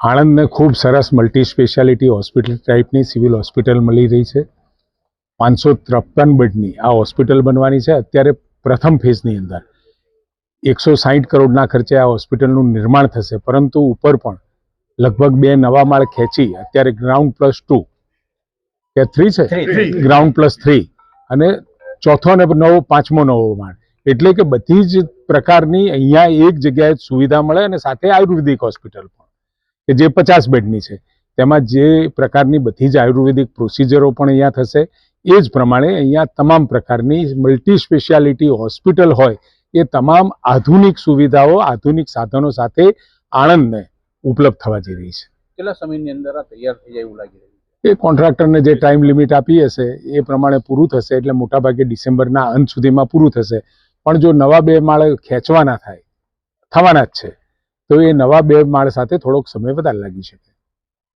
આણંદને ખૂબ સરસ multi speciality hospital ટાઈપની સિવિલ હોસ્પિટલ મળી રહી છે. પાંચસો ત્રેપન બેડની આ હોસ્પિટલ બનવાની છે. અત્યારે પ્રથમ ફેઝની અંદર એકસો સાહીઠ કરોડના ખર્ચે આ હોસ્પિટલનું નિર્માણ થશે. પરંતુ ઉપર પણ લગભગ બે નવા માળ ખેંચી અત્યારે ગ્રાઉન્ડ પ્લસ ટુ કે થ્રી છે? ગ્રાઉન્ડ પ્લસ થ્રી અને ચોથો ને નવો પાંચમો નવો માળ. એટલે કે બધી જ પ્રકારની અહીંયા એક જગ્યાએ સુવિધા મળે અને સાથે આયુર્વેદિક હોસ્પિટલ પણ. કે જે પચાસ બેડની છે તેમાં જે પ્રકારની બધી જ આયુર્વેદિક પ્રોસિજરો પણ અહીંયા થશે એ જ પ્રમાણે અહીંયા તમામ પ્રકારની મલ્ટી સ્પેશિયાલિટી હોસ્પિટલ હોય એ તમામ આધુનિક સુવિધાઓ આધુનિક સાધનો સાથે આણંદને ઉપલબ્ધ થવા જઈ રહી છે. કેટલા સમયની અંદર આ તૈયાર થઈ જાય એવું લાગી રહ્યું છે? એ કોન્ટ્રાક્ટરને જે ટાઈમ લિમિટ આપી હશે એ પ્રમાણે પૂરું થશે એટલે મોટાભાગે ડિસેમ્બરના અંત સુધીમાં પૂરું થશે. પણ જો નવા બે માળ ખેંચવાના થાય થવાના જ છે. તો એ નવા બે માળ સાથે થોડોક સમય વધારે લાગી શકે.